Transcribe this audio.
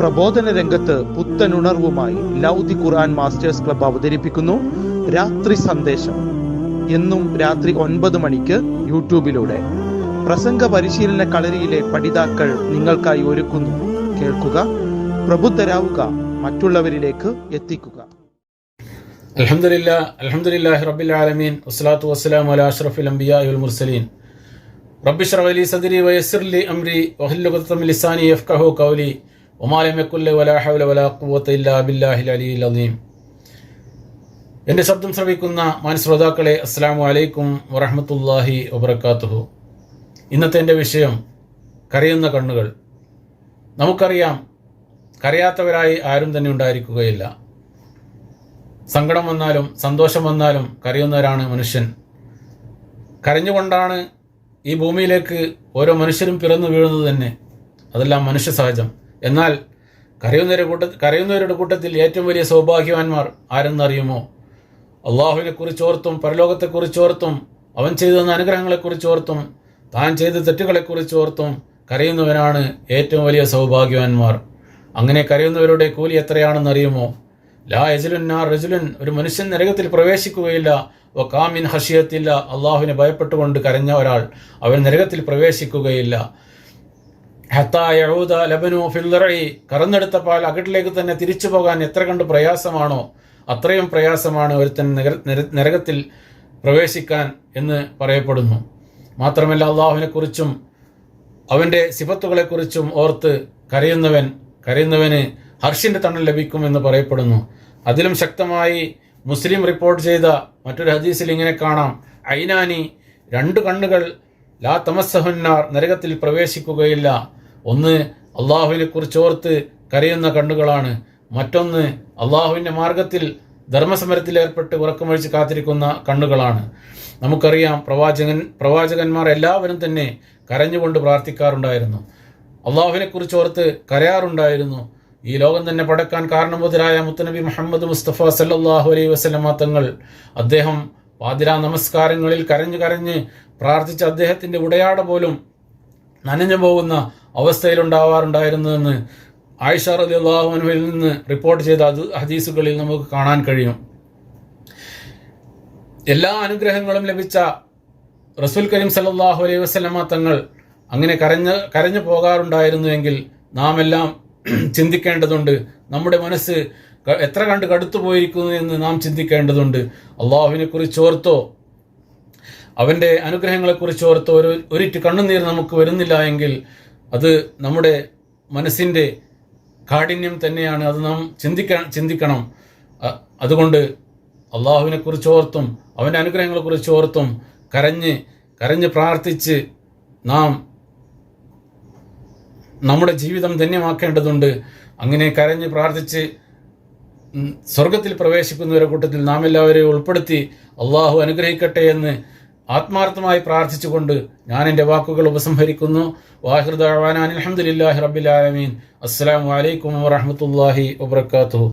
പ്രബോധന രംഗത്ത് പുത്തനുണർവുമായി ലൗദി ഖുർആൻ masters club അവതരിപ്പിക്കുന്നു. രാത്രി സന്ദേശം. എന്നും രാത്രി ഒൻപത് മണിക്ക് യൂട്യൂബിലൂടെ. പ്രസംഗ പരിശീലന കളരിയിലെ പഠിതാക്കൾ നിങ്ങൾക്കായി ഒരുക്കുന്നു. കേൾക്കുക പ്രബുദ്ധരാവുക മറ്റുള്ളവരിലേക്ക് എത്തിക്കുക. അൽഹംദുലില്ലാഹി റബ്ബിൽ ആലമീൻ. വസ്സലാത്തു അഷ്റഫിൽ മുർസലീൻ. സദ്രി വയസ്സിർ ലി അംരി വഹല്ലു ഖത്തം ലിസാനി യഫ്ഖഹു ഖൗലി. വമാ ലം യകുൽ വലാ ഹൗല വലാ ഖുവത ഇല്ലാ എന്റെ ശബ്ദം ശ്രവിക്കുന്ന മാനശ്രോതാക്കളെ അസ്സാം വലൈക്കും വറഹമത്തല്ലാഹി വബറകാതുഹു. ഇന്നത്തെ എന്റെ വിഷയം കരയുന്ന കണ്ണുകൾ. നമുക്കറിയാം കരയാത്തവരായി ആരും തന്നെ ഉണ്ടായിരിക്കുകയില്ല. സങ്കടം വന്നാലും സന്തോഷം വന്നാലും കരയുന്നവരാണ് മനുഷ്യൻ. കരഞ്ഞുകൊണ്ടാണ് ഈ ഭൂമിയിലേക്ക് ഓരോ മനുഷ്യരും പിറന്നു വീഴുന്നത് തന്നെ. അതെല്ലാം മനുഷ്യ സഹജം. എന്നാൽ കരയുന്നവരുടെ കൂട്ട കരയുന്നവരുടെ കൂട്ടത്തിൽ ഏറ്റവും വലിയ സൗഭാഗ്യവാന്മാർ ആരെന്നറിയുമോ? അള്ളാഹുവിനെ കുറിച്ചോർത്തും പരലോകത്തെക്കുറിച്ചോർത്തും അവൻ ചെയ്തു അനുഗ്രഹങ്ങളെക്കുറിച്ചോർത്തും താൻ ചെയ്ത തെറ്റുകളെക്കുറിച്ചോർത്തും കരയുന്നവനാണ് ഏറ്റവും വലിയ സൗഭാഗ്യവാന്മാർ. അങ്ങനെ കരയുന്നവരുടെ കൂലി എത്രയാണെന്നറിയുമോ? ലാ യജുലുന്നാർ റജുലുൻ ഒരു മനുഷ്യൻ നരകത്തിൽ പ്രവേശിക്കുകയില്ല. വ കാമിൻ ഹഷിയത്തില്ല അള്ളാഹുവിനെ ഭയപ്പെട്ടുകൊണ്ട് കരഞ്ഞ ഒരാൾ അവൻ നരകത്തിൽ പ്രവേശിക്കുകയില്ല. ഹത്താ യഹൂദ ലബനു ഫില്ലറി കറന്നെടുത്ത പാൽ അകട്ടിലേക്ക് തന്നെ തിരിച്ചു പോകാൻ എത്ര കണ്ട് പ്രയാസമാണോ അത്രയും പ്രയാസമാണ് ഒരുത്തൻ നരകത്തിൽ പ്രവേശിക്കാൻ എന്ന് പറയപ്പെടുന്നു. മാത്രമല്ല അള്ളാഹുവിനെക്കുറിച്ചും അവന്റെ സിഫത്തുകളെക്കുറിച്ചും ഓർത്ത് കരയുന്നവൻ കരയുന്നവന് ഹർഷിന്റെ തണൽ ലഭിക്കുമെന്ന് പറയപ്പെടുന്നു. അതിലും ശക്തമായി മുസ്ലിം റിപ്പോർട്ട് ചെയ്ത മറ്റൊരു ഹദീസിൽ ഇങ്ങനെ കാണാം. ഐനാനി രണ്ട് കണ്ണുകൾ ലാ തമസ്സഹുന്നാർ നരകത്തിൽ പ്രവേശിക്കുകയില്ല. ഒന്ന് അള്ളാഹുവിനെ കുറിച്ച് ഓർത്ത് കരയുന്ന കണ്ണുകളാണ്. മറ്റൊന്ന് അള്ളാഹുവിന്റെ മാർഗത്തിൽ ധർമ്മസമരത്തിൽ ഏർപ്പെട്ട് ഉറക്കമഴിച്ച് കാത്തിരിക്കുന്ന കണ്ണുകളാണ്. നമുക്കറിയാം പ്രവാചകൻ പ്രവാചകന്മാർ എല്ലാവരും തന്നെ കരഞ്ഞുകൊണ്ട് പ്രാർത്ഥിക്കാറുണ്ടായിരുന്നു. അള്ളാഹുവിനെ കുറിച്ച് ഓർത്ത് കരയാറുണ്ടായിരുന്നു. ഈ ലോകം തന്നെ പടക്കാൻ കാരണബോധരായ മുത്തനബി മുഹമ്മദ് മുസ്തഫ സല്ലാഹു അലൈ വസല്ലമ തങ്ങൾ അദ്ദേഹം പാതിരാ നമസ്കാരങ്ങളിൽ കരഞ്ഞു കരഞ്ഞ് പ്രാർത്ഥിച്ച അദ്ദേഹത്തിന്റെ ഉടയാട പോലും നനഞ്ഞു പോകുന്ന അവസ്ഥയിലുണ്ടാവാറുണ്ടായിരുന്നുവെന്ന് ആയിഷ റതി അള്ളാഹുവിൽ നിന്ന് റിപ്പോർട്ട് ചെയ്ത അത് ഹദീസുകളിൽ നമുക്ക് കാണാൻ കഴിയും. എല്ലാ അനുഗ്രഹങ്ങളും ലഭിച്ച റസൂൽ കരീം സല്ലല്ലാഹു അലൈഹി വസ്ലമ തങ്ങൾ അങ്ങനെ കരഞ്ഞ് കരഞ്ഞു പോകാറുണ്ടായിരുന്നുവെങ്കിൽ നാം എല്ലാം ചിന്തിക്കേണ്ടതുണ്ട്. നമ്മുടെ മനസ്സ് എത്ര കണ്ട് കടുത്തു പോയിരിക്കുന്നു എന്ന് നാം ചിന്തിക്കേണ്ടതുണ്ട്. അള്ളാഹുവിനെ കുറിച്ച് ഓർത്തോ അവന്റെ അനുഗ്രഹങ്ങളെക്കുറിച്ച് ഓർത്തോ ഒരു ഒരിറ്റ് കണ്ണുനീർ നമുക്ക് വരുന്നില്ല എങ്കിൽ അത് നമ്മുടെ മനസ്സിന്റെ കാഠിന്യം തന്നെയാണ്. അത് നാം ചിന്തിക്കണം. ചിന്തിക്കണം അതുകൊണ്ട് അള്ളാഹുവിനെ കുറിച്ച് ഓർത്തും അവന്റെ അനുഗ്രഹങ്ങളെ കുറിച്ച് ഓർത്തും കരഞ്ഞ് കരഞ്ഞ് പ്രാർത്ഥിച്ച് നാം നമ്മുടെ ജീവിതം ധന്യമാക്കേണ്ടതുണ്ട്. അങ്ങനെ കരഞ്ഞ് പ്രാർത്ഥിച്ച് സ്വർഗത്തിൽ പ്രവേശിക്കുന്നവരുടെ കൂട്ടത്തിൽ നാം എല്ലാവരെയും ഉൾപ്പെടുത്തി അള്ളാഹു അനുഗ്രഹിക്കട്ടെ എന്ന് ആത്മാർത്ഥമായി പ്രാർത്ഥിച്ചുകൊണ്ട് ഞാൻ എന്റെ വാക്കുകൾ ഉപസംഹരിക്കുന്നു. വാഹിർദാൻ അലഹമുല്ലാഹി റബ്ബിൽ അസ്സാം വലൈക്കും വാഹമത്തല്ലാഹി വാത്തു